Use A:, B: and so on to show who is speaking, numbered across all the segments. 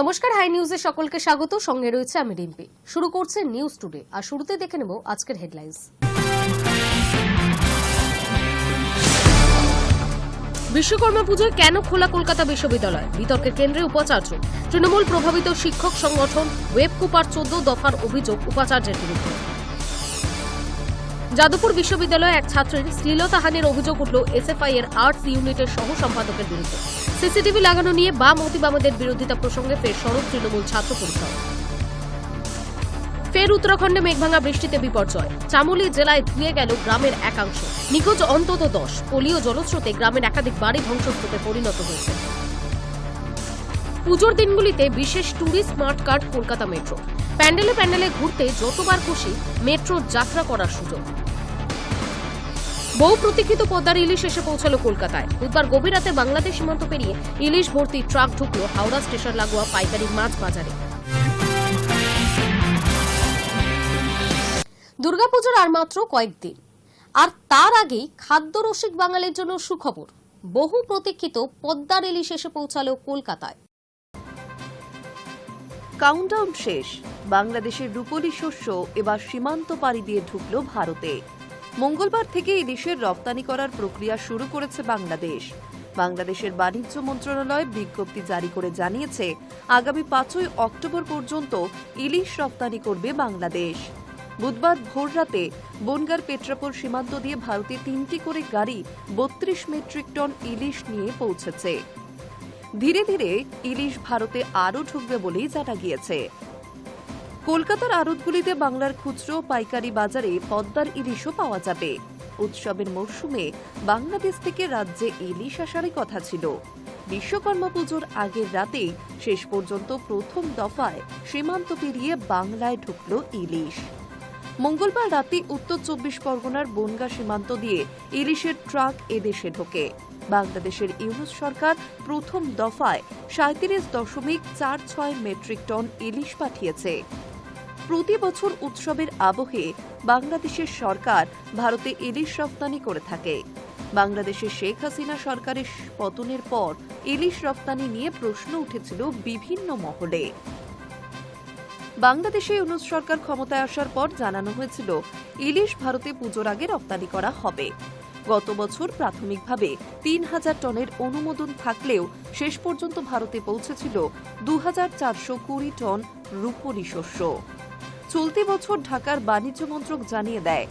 A: নমস্কার, হাই নিউজে সকলকে স্বাগত। সঙ্গে রয়েছে আমি রিম্পি। শুরু করছে নিউজ টুডে, আর শুরুতে দেখে নেব আজকের হেডলাইন্স। বিশ্বকর্মা পুজোয় কেন খোলা কলকাতা বিশ্ববিদ্যালয়? বিতর্কের কেন্দ্রে উপাচার্য। তৃণমূল প্রভাবিত শিক্ষক সংগঠন ওয়েব কুপার চোদ্দ দফার অভিযোগ উপাচার্যের বিরুদ্ধে। যাদবপুর বিশ্ববিদ্যালয়ে এক ছাত্রের শ্লীলতাহানির অভিযোগ উঠল এসএফআই এর আর্টস ইউনিটের সহ সম্পাদকের বিরুদ্ধে। সিসিটিভি লাগানো নিয়ে বাম অতিবামদের বিরোধিতা প্রসঙ্গে ফের সড়ক তৃণমূল ছাত্র পরিষদ। ফের উত্তরাখণ্ডে মেঘভাঙা বৃষ্টিতে বিপর্যয়। চামুলি জেলায় ধুয়ে গেল গ্রামের একাংশ। নিখোঁজ অন্তত দশ। পোলিও জলস্রোতে গ্রামের একাধিক বাড়ি ধ্বংসস্তূপে পরিণত হয়েছে। পুজোর দিনগুলিতে বিশেষ tourist smart card Kolkata metro. প্যান্ডেলে প্যান্ডেলে ঘুরতে যতবার খুশি মেট্রোর যাত্রা করার সুযোগ। বহু প্রতীক্ষিত পদ্মার ইলিশ এসে পৌঁছালো কলকাতায়। বুধবার গভীর রাতে বাংলাদেশ সীমান্ত পেরিয়ে ইলিশ ভর্তি ট্রাক ঢুকলো হাওড়া স্টেশন লাগোয়া পাইকারি মাছ বাজারে। দুর্গাপুজোর আর মাত্র কয়েকদিন। আর তার আগেই খাদ্য রসিক বাঙালির জন্য সুখবর। বহু প্রতীক্ষিত পদ্মার ইলিশ এসে পৌঁছালো কলকাতায়।
B: কাউন্টডাউন শেষ। বাংলাদেশের রূপলি শস্য এবার সীমান্ত পাড়ি দিয়ে ঢুকল ভারতে। মঙ্গলবার থেকে ইলিশের রপ্তানি করার প্রক্রিয়া শুরু করেছে বাংলাদেশ। বাংলাদেশের বাণিজ্য মন্ত্রণালয় বিজ্ঞপ্তি জারি করে জানিয়েছে, আগামী পাঁচই অক্টোবর পর্যন্ত ইলিশ রপ্তানি করবে বাংলাদেশ। বুধবার ভোররাতে বনগার পেট্রাপোল সীমান্ত দিয়ে ভারতে তিনটি করে গাড়ি বত্রিশ মেট্রিক টন ইলিশ নিয়ে পৌঁছেছে। ধীরে ধীরে ইলিশ ভারতে আরও ঢুকবে বলেই জানা গিয়েছে। কলকাতার আড়তগুলিতে বাংলার খুচরো পাইকারি বাজারে পদ্মার ইলিশও পাওয়া যাবে। উৎসবের মরশুমে বাংলাদেশ থেকে রাজ্যে ইলিশ আসারই কথা ছিল। বিশ্বকর্মা পুজোর আগের রাতেই শেষ পর্যন্ত প্রথম দফায় সীমান্ত পেরিয়ে বাংলায় ঢুকল ইলিশ। মঙ্গলবার রাতে উত্তর চব্বিশ পরগনার বনগা সীমান্ত দিয়ে ইলিশের ট্রাক এদেশে ঢোকে। বাংলাদেশের ইউনুস সরকার প্রথম দফায় সাঁত্রিশ দশমিক চার ছয় মেট্রিক টন ইলিশ পাঠিয়েছে। প্রতি বছর উৎসবের আবহে বাংলাদেশের সরকার ভারতে ইলিশ রপ্তানি করে থাকে। বাংলাদেশের শেখ হাসিনা সরকারের পতনের পর ইলিশ রপ্তানি নিয়ে প্রশ্ন উঠেছিল বিভিন্ন মহলে। বাংলাদেশে ইউনুস সরকার ক্ষমতায় আসার পর জানানো হয়েছিল, ইলিশ ভারতে পুজোর আগে রপ্তানি করা হবে। গত বছর প্রাথমিকভাবে তিন হাজার টনের অনুমোদন থাকলেও শেষ পর্যন্ত ভারতে পৌঁছেছিল দু হাজার চারশো কুড়ি টন রূপলি শস্য। চলতি বছর ঢাকার বাণিজ্য মন্ত্রক জানিয়ে দেয়,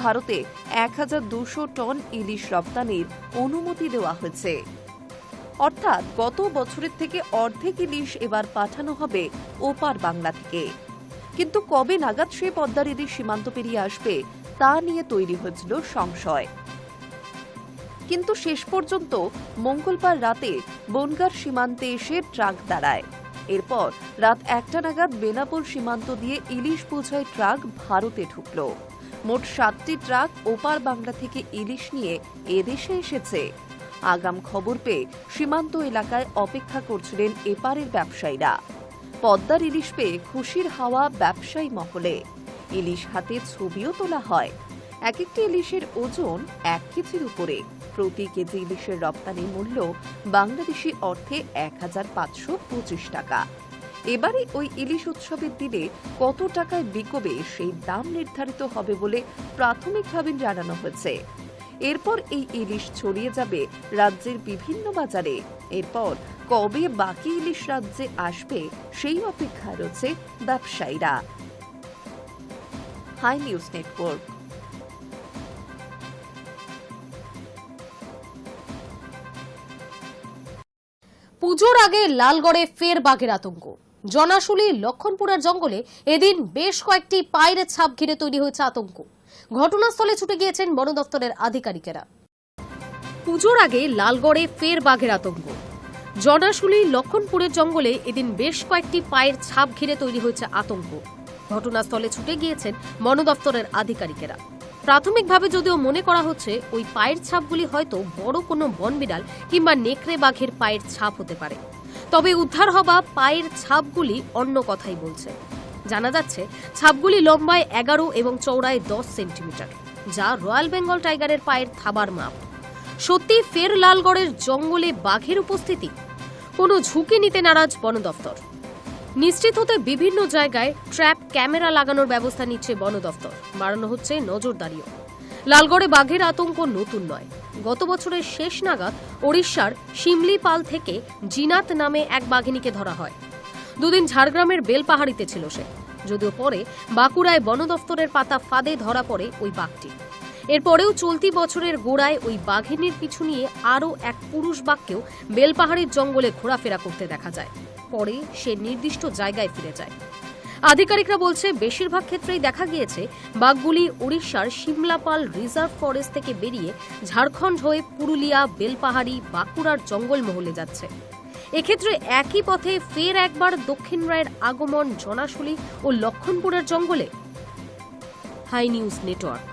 B: ভারতে এক হাজার দুশো টন ইলিশ রপ্তানির অনুমতি দেওয়া হয়েছে। অর্থাৎ গত বছরের থেকে অর্ধেক ইলিশ এবার পাঠানো হবে ওপার বাংলা থেকে। কিন্তু কবে নাগাদ সে পদ্মার ইলিশ সীমান্ত পেরিয়ে আসবে, তা নিয়ে তৈরি হয়েছিল সংশয়। কিন্তু শেষ পর্যন্ত মঙ্গলবার রাতে বনগার সীমান্তে এসে ট্রাক দাঁড়ায়। এরপর রাত একটা নাগাদ বেনাপোল সীমান্ত দিয়ে ইলিশ বোঝাই ট্রাক ভারতে ঢুকল। মোট সাতটি ট্রাক ওপার বাংলা থেকে ইলিশ নিয়ে এদেশে এসেছে। আগাম খবর পেয়ে সীমান্ত এলাকায় অপেক্ষা করছিলেন এপারের ব্যবসায়ীরা। পদ্মার ইলিশ পেয়ে খুশির হাওয়া ব্যবসায়ী মহলে। ইলিশ হাতে ছবিও তোলা হয়। এক একটি ইলিশের ওজন এক কেজির উপরে। প্রতি কেজি ইলিশের রপ্তানি মূল্য বাংলাদেশি অর্থে এক হাজার পাঁচশো পঁচিশ টাকা। এবারে ওই ইলিশ উৎসবের দিনে কত টাকায় বিকবে সেই দাম নির্ধারিত হবে বলে প্রাথমিকভাবে জানানো হয়েছে। এরপর এই ইলিশ ছড়িয়ে যাবে রাজ্যের বিভিন্ন বাজারে। এরপর কবে বাকি ইলিশ রাজ্যে আসবে সেই অপেক্ষায় রয়েছে ব্যবসায়ীরা। Hi News Network.
A: পুজোর আগে লালগড়ে ফের বাঘের আতঙ্ক। জনাশুলি লক্ষণপুরার জঙ্গলে এদিন বেশ কয়েকটি পায়ের ছাপ ঘিরে তৈরি হয়েছে আতঙ্ক। ঘটনাস্থলে ছুটে গিয়েছেন বন দপ্তরের আধিকারিকেরা। পুজোর আগে লালগড়ে ফের বাঘের আতঙ্ক। জনাশুলি লক্ষণপুরের জঙ্গলে এদিন বেশ কয়েকটি পায়ের ছাপ ঘিরে তৈরি হয়েছে আতঙ্ক। ঘটনাস্থলে ছুটে গিয়েছেন বন দপ্তরের আধিকারিকেরা। প্রাথমিকভাবে যদিও মনে করা হচ্ছে ওই পায়ের ছাপগুলি হয়তো বড় কোনো বনবিড়াল কিংবা নেকড়ে বাঘের পায়ের ছাপ হতে পারে। তবে উদ্ধার হওয়া পায়ের ছাপগুলি অন্য কথাই বলছে। জানা যাচ্ছে, ছাপগুলি লম্বায় এগারো এবং চৌড়ায় দশ সেন্টিমিটার, যা রয়্যাল বেঙ্গল টাইগারের পায়ের থাবার মাপ। সত্যি ফের লালগড়ের জঙ্গলে বাঘের উপস্থিতি? কোনো ঝুঁকি নিতে নারাজ বন দফতর নিশ্চিত হতে বিভিন্ন জায়গায় ট্র্যাপ ক্যামেরা লাগানোর ব্যবস্থা নিচ্ছে বন দফতর। বাড়ানো হচ্ছে নজরদারিও। লালগড়ে বাঘের আতঙ্ক নতুন নয়। গত বছরের শেষ নাগাদ ওড়িশার শিমলিপাল থেকে জিনাত নামে এক বাঘিনীকে ধরা হয়। দুদিন ঝাড়গ্রামের বেলপাহাড়িতে ছিল সে। যদিও পরে বাঁকুড়ায় বন দফতরের পাতা ফাঁদে ধরা পড়ে ওই বাঘটি। এরপরেও চলতি বছরের গোড়ায় ওই বাঘিনীর পিছু নিয়ে আরও এক পুরুষ বাঘকেও বেলপাহাড়ির জঙ্গলে ঘোরাফেরা করতে দেখা যায়। পরে সে নির্দিষ্ট জায়গায় ফিরে যায়। আধিকারিকরা বলছে, বেশিরভাগ ক্ষেত্রেই দেখা গিয়েছে বাঘগুলি উড়িষ্যার সিমলাপাল রিজার্ভ ফরেস্ট থেকে বেরিয়ে ঝাড়খণ্ড হয়ে পুরুলিয়া, বেলপাহাড়ি, বাঁকুড়ার জঙ্গলমহলে যাচ্ছে। এক্ষেত্রে একই পথে ফের একবার দক্ষিণ রায়ের আগমন জনাশুলি ও লক্ষণপুরের জঙ্গলে। Hi News Network.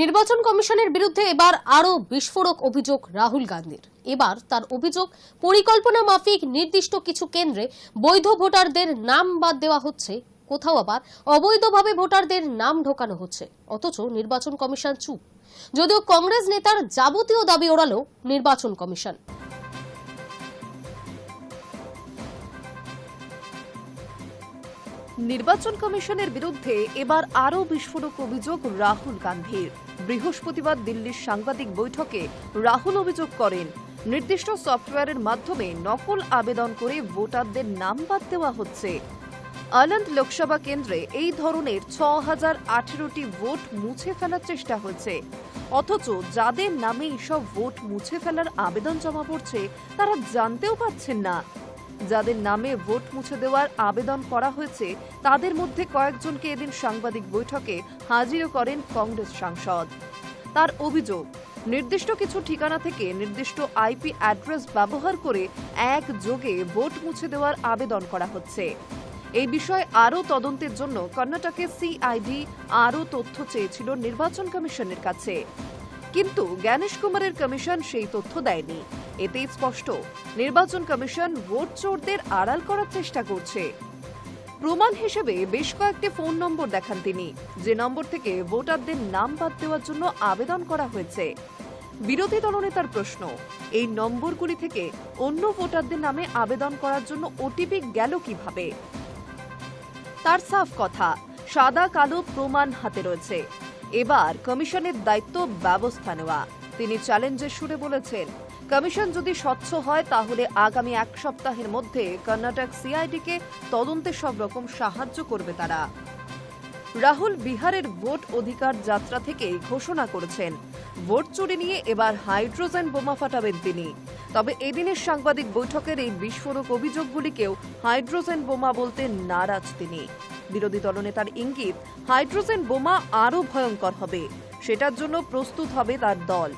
A: নির্বাচন কমিশনের বিরুদ্ধে এবার আরও বিস্ফোরক অভিযোগ রাহুল গান্ধীর। এবার তার অভিযোগ, পরিকল্পনা মাফিক নির্দিষ্ট কিছু কেন্দ্রে বৈধ ভোটারদের নাম বাদ দেওয়া হচ্ছে, কোথাও আবার অবৈধভাবে ভোটারদের নাম ঢোকানো হচ্ছে, অথচ নির্বাচন কমিশন চুপ। যদিও কংগ্রেস নেতার যাবতীয় দাবি ওড়ালো নির্বাচন কমিশন।
B: নির্বাচন কমিশনের বিরুদ্ধে এবার আরও বিস্ফোরক অভিযোগ রাহুল গান্ধীর। বৃহস্পতিবার দিল্লির সাংবাদিক বৈঠকে রাহুল অভিযোগ করেন, নির্দিষ্ট সফটওয়্যারের মাধ্যমে নকল আবেদন করে ভোটারদের নাম বাদ দেওয়া হচ্ছে। আনন্দ লোকসভা কেন্দ্রে এই ধরনের ছ হাজার আঠেরোটি ভোট মুছে ফেলার চেষ্টা হয়েছে অথচ যাদের নামে এইসব ভোট মুছে ফেলার আবেদন জমা পড়ছে, তারা জানতেও পারছেন না। যাদের নামে ভোট মুছে দেওয়ার আবেদন করা হয়েছে, তাদের মধ্যে কয়েকজনকে এদিন সাংবাদিক বৈঠকে হাজিরও করেন কংগ্রেস সাংসদ। তার অভিযোগ, নির্দিষ্ট কিছু ঠিকানা থেকে নির্দিষ্ট আইপি অ্যাড্রেস ব্যবহার করে এক যোগে ভোট মুছে দেওয়ার আবেদন করা হচ্ছে। এই বিষয়ে আরও তদন্তের জন্য কর্ণাটকের সিআইডি আরও তথ্য চেয়েছিল নির্বাচন কমিশনের কাছে। কিন্তু জ্ঞানেশ কুমারের কমিশন সেই তথ্য দেয়নি। এতেই স্পষ্ট, নির্বাচন কমিশন ভোট চোরদের আড়াল করার চেষ্টা করছে। প্রমাণ হিসেবে বেশ কয়েকটি ফোন নম্বর দেখান তিনি, যে নম্বর থেকে ভোটারদের নাম বাদ দেওয়ার জন্য আবেদন করা হয়েছে। বিরোধী দলনেতার প্রশ্ন, এই নম্বরগুলি থেকে অন্য ভোটারদের নামে আবেদন করার জন্য ওটিপি গেল কীভাবে? তার সাফ কথা, সাদা কালো প্রমাণ হাতে রয়েছে। এবার কমিশনের দায়িত্ব ব্যবস্থা নেওয়া। তিনি চ্যালেঞ্জের সুরে বলেছেন, কমিশন যদি স্বচ্ছ হয়, তাহলে আগামী এক সপ্তাহের মধ্যে কর্ণাটক সিআইডিকে তদন্তে সব রকম সাহায্য করবে তারা। রাহুল বিহারের ভোট অধিকার যাত্রা থেকে ঘোষণা করেছেন, ভোট চুরি নিয়ে এবার হাইড্রোজেন বোমা ফাটাবেন তিনি। তবে এদিনের সাংবাদিক বৈঠকের এই বিস্ফোরক অভিযোগগুলিকেও হাইড্রোজেন বোমা বলতে নারাজ তিনি। বিরোধী দলনেতার ইঙ্গিত, হাইড্রোজেন বোমা আরও ভয়ঙ্কর হবে। সেটার জন্য প্রস্তুত হবে তার দল।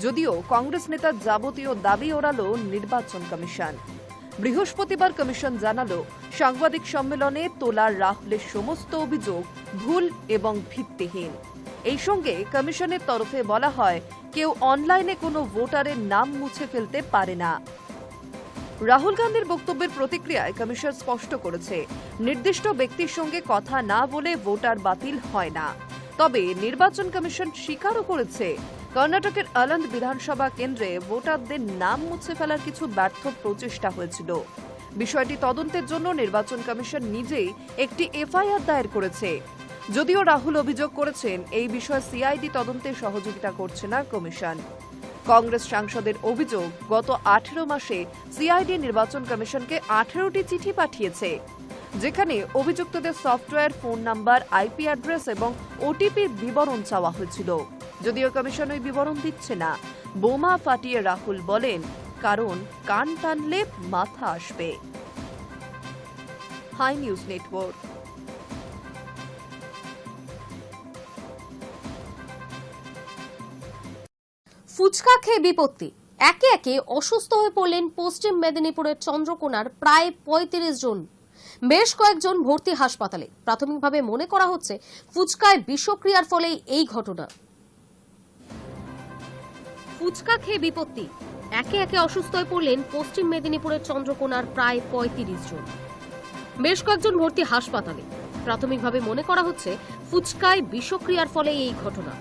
B: যদিও কংগ্রেস নেতার যাবতীয় দাবি ওড়ালো নির্বাচন কমিশন। বৃহস্পতিবার কমিশন জানালো, সাংবাদিক সম্মেলনে তোলা রাহুলের সমস্ত অভিযোগ ভুল এবং ভিত্তিহীন। এই সঙ্গে কমিশনের তরফে বলা হয়, কেউ অনলাইনে কোনো ভোটারের নাম মুছে ফেলতে পারে না। রাহুল গান্ধীর বক্তব্যের প্রতিক্রিয়ায় কমিশন স্পষ্ট করেছে, নির্দিষ্ট ব্যক্তির সঙ্গে কথা না বলে ভোটার বাতিল হয় না। তবে নির্বাচন কমিশন স্বীকারও করেছে, কর্ণাটকের আলন্দ বিধানসভা কেন্দ্রে ভোটারদের নাম মুছে ফেলার কিছু ব্যর্থ প্রচেষ্টা হয়েছিল। বিষয়টি তদন্তের জন্য নির্বাচন কমিশন নিজেই একটি এফআইআর দায়ের করেছে। যদিও রাহুল অভিযোগ করেছেন, এই বিষয়ে সিআইডি তদন্তে সহযোগিতা করছে না কমিশন। কংগ্রেস সাংসদের অভিযোগ, গত আঠেরো মাসে সিআইডি নির্বাচন কমিশনকে আঠেরোটি চিঠি পাঠিয়েছে, যেখানে অভিযুক্তদের software, phone number, IP address এবং ওটিপির বিবরণ চাওয়া হয়েছিল। যদিও কমিশন ওই বিবরণ দিচ্ছে না, বোমা ফাটিয়ে রাহুল বলেন, কারণ কান টানলে মাথা আসবে। High News network.
A: ফুচকা খেয়ে বিপত্তি। একে একে অসুস্থ হয়ে পড়লেন পশ্চিম মেদিনীপুরের চন্দ্রকোনার প্রায় পঁয়ত্রিশ জন। বেশ কয়েকজন ভর্তি হাসপাতালে। প্রাথমিকভাবে মনে করা হচ্ছে ফুচকায় বিষক্রিয়ার ফলেই এই ঘটনা। ফুচকা খেয়ে বিপত্তি। একে একে অসুস্থ হয়ে পড়লেন পশ্চিম মেদিনীপুরের চন্দ্রকোনার প্রায় পঁয়ত্রিশ জন। বেশ কয়েকজন ভর্তি হাসপাতালে। প্রাথমিকভাবে মনে করা হচ্ছে ফুচকায় বিষক্রিয়ার ফলে এই ঘটনা।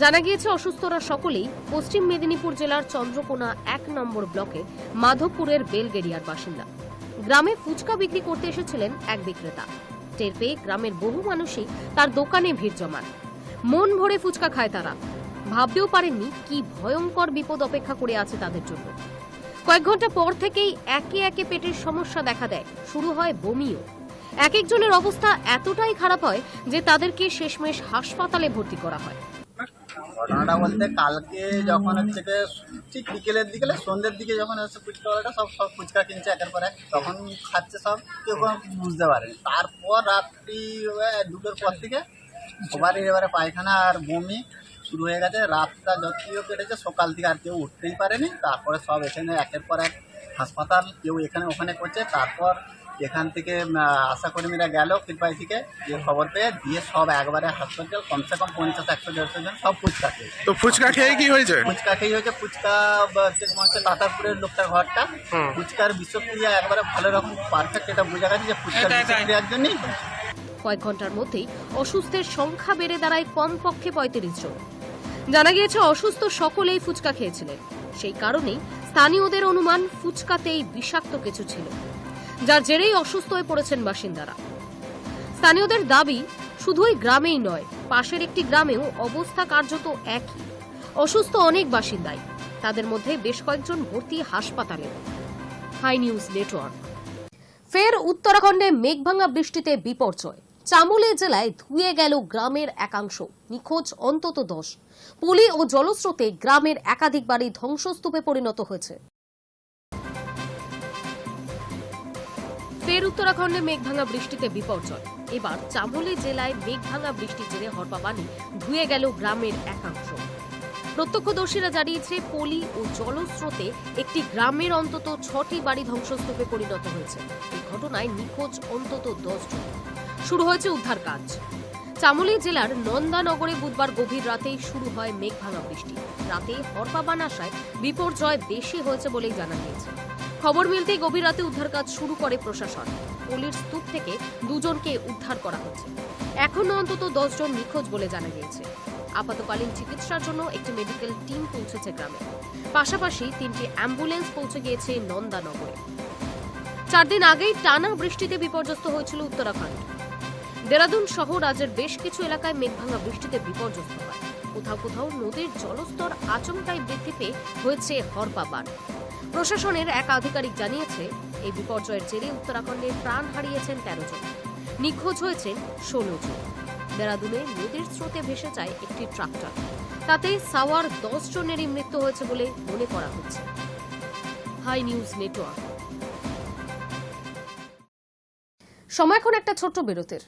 A: জানা গিয়েছে, অসুস্থরা সকলেই পশ্চিম মেদিনীপুর জেলার চন্দ্রকোনা এক নম্বর ব্লকে মাধবপুরের বেলগেরিয়ার বাসিন্দা। গ্রামে ফুচকা বিক্রি করতে এসেছিলেন এক বিক্রেতা। টের পেয়ে গ্রামের বহু মানুষই তার দোকানে ভিড় জমান। মন ভরে ফুচকা খায় তারা। ভাবতেও পারেননি কি ভয়ঙ্কর বিপদ অপেক্ষা করে আছে তাদের জন্য। কয়েক ঘণ্টা পর থেকেই একে একে পেটের সমস্যা দেখা দেয়। শুরু হয় বমিও। এক একজনের অবস্থা এতটাই খারাপ হয় যে তাদেরকে শেষমেশ হাসপাতালে ভর্তি করা হয়।
C: ঘটনাটা বলতে কালকে যখন হচ্ছে ঠিক বিকেলের দিকে সন্ধ্যের দিকে যখন হচ্ছে ফুচকাওয়ালাটা সব সব ফুচকা কিনছে একের পর এক, তখন খাচ্ছে সব, কেউ কোনো বুঝতে পারেনি। তারপর রাত্রি দুটোর পর থেকে সবারই এবারে পায়খানা আর বমি শুরু হয়ে গেছে। রাতটা যতটিও কেটেছে, সকাল থেকে আর কেউ উঠতেই পারেনি। তারপরে সব এখানে একের পর এক হাসপাতাল, কেউ এখানে ওখানে করছে। তারপর এখান থেকে আশাকর্মীরা গেল ফিরপাই থেকে দিয়ে খবর পেয়ে দিয়ে সব একবারে হাসপাতাল কমসে কম পঞ্চাশ একশো দেড়শো জন সব ফুচকা খেয়ে।
D: তো ফুচকা খেয়ে কি হয়েছে?
C: ফুচকা খেয়ে হয়েছে ফুচকা হচ্ছে তোমার হচ্ছে তাতারপুরের লোকটার ঘরটা। ফুচকার বিষক্রিয়া একবারে ভালো রকম পারফেক্ট এটা বোঝা গেছে যে ফুচকার বিষক্রিয়ার জন্যই।
A: কয়েক ঘণ্টার মধ্যেই অসুস্থের সংখ্যা বেড়ে দাঁড়ায় কমপক্ষে পঁয়ত্রিশ জন। জানা গিয়েছে অসুস্থ সকলেই ফুচকা খেয়েছিলেন। সেই কারণেই স্থানীয়দের অনুমান ফুচকাতেই বিষাক্ত কিছু ছিল। যার জেরেই অসুস্থ হয়ে পড়েছেন বাসিন্দারা। স্থানীয়দের দাবি, শুধুই গ্রামেই নয়, পাশের একটি গ্রামেও অবস্থা কার্যত একই। অসুস্থ অনেক বাসিন্দাই, তাদের মধ্যে বেশ কয়েকজন ভর্তি হাসপাতালে। Hi News Network. ফের উত্তরাখণ্ডে মেঘভাঙা বৃষ্টিতে বিপর্যয়। চামুলি জেলায় ধুয়ে গেল গ্রামের একাংশ, নিখোঁজ অন্তত দশ। পলি ও জলস্রোতে গ্রামের একাধিক বাড়ি ধ্বংসস্তূপে পরিণত হয়েছে। ফের উত্তরাখণ্ডে মেঘভাঙা বৃষ্টিতে বিপর্যয়। এবার চামোলি জেলায় মেঘভাঙা বৃষ্টির জেরে হরপাবানি ধুয়ে গেল গ্রামের একাংশ। প্রত্যক্ষদর্শীরা জানিয়েছে, পলি ও জলস্রোতে একটি গ্রামের অন্তত ছটি বাড়ি ধ্বংসস্তূপে পরিণত হয়েছে। এই ঘটনায় নিখোঁজ অন্তত দশ জন। শুরু হয়েছে উদ্ধার কাজ। চামোলি জেলার নন্দানগরে বুধবার গভীর রাতেই শুরু হয় মেঘভাঙা বৃষ্টি। রাতে হরপাবান আসায় বিপর্যয় বেশি হয়েছে বলেই জানা গিয়েছে। খবর মিলতেই গভীর রাতে উদ্ধার কাজ শুরু করে প্রশাসন। পলির স্তূপ থেকে দুজনকে উদ্ধার করা হচ্ছে। এখনও অন্তত দশজন নিখোঁজ বলে জানা গিয়েছে। আপাতকালীন চিকিৎসার জন্য একটি মেডিকেল টিম পৌঁছেছে গ্রামে। পাশাপাশি তিনটি অ্যাম্বুলেন্স পৌঁছে গিয়েছে নন্দানগরে। চার দিন আগেই টানা বৃষ্টিতে বিপর্যস্ত হয়েছিল উত্তরাখণ্ড। দেরাদুন সহ রাজ্যের বেশ কিছু এলাকায় মেঘভাঙা বৃষ্টিতে বিপর্যস্ত হয়। কোথাও কোথাও নদীর জলস্তর আচমকাই বৃদ্ধি পেয়ে হয়েছে হরপাবান প্রশাসনের এক আধিকারিক জানিয়েছে, এই বিপর্যয়ের জেরে উত্তরাখণ্ডে প্রাণ হারিয়েছেন তেরো জন। নিখোঁজ হয়েছেন ষোলো জন। দেরাদুনে নদীর স্রোতে ভেসে যায় একটি ট্রাক্টর। তাতে সাওয়ার দশ জনেরই মৃত্যু হয়েছে বলে মনে করা হচ্ছে। Hi News Network. সময় এখন একটা ছোট্ট বিরতির।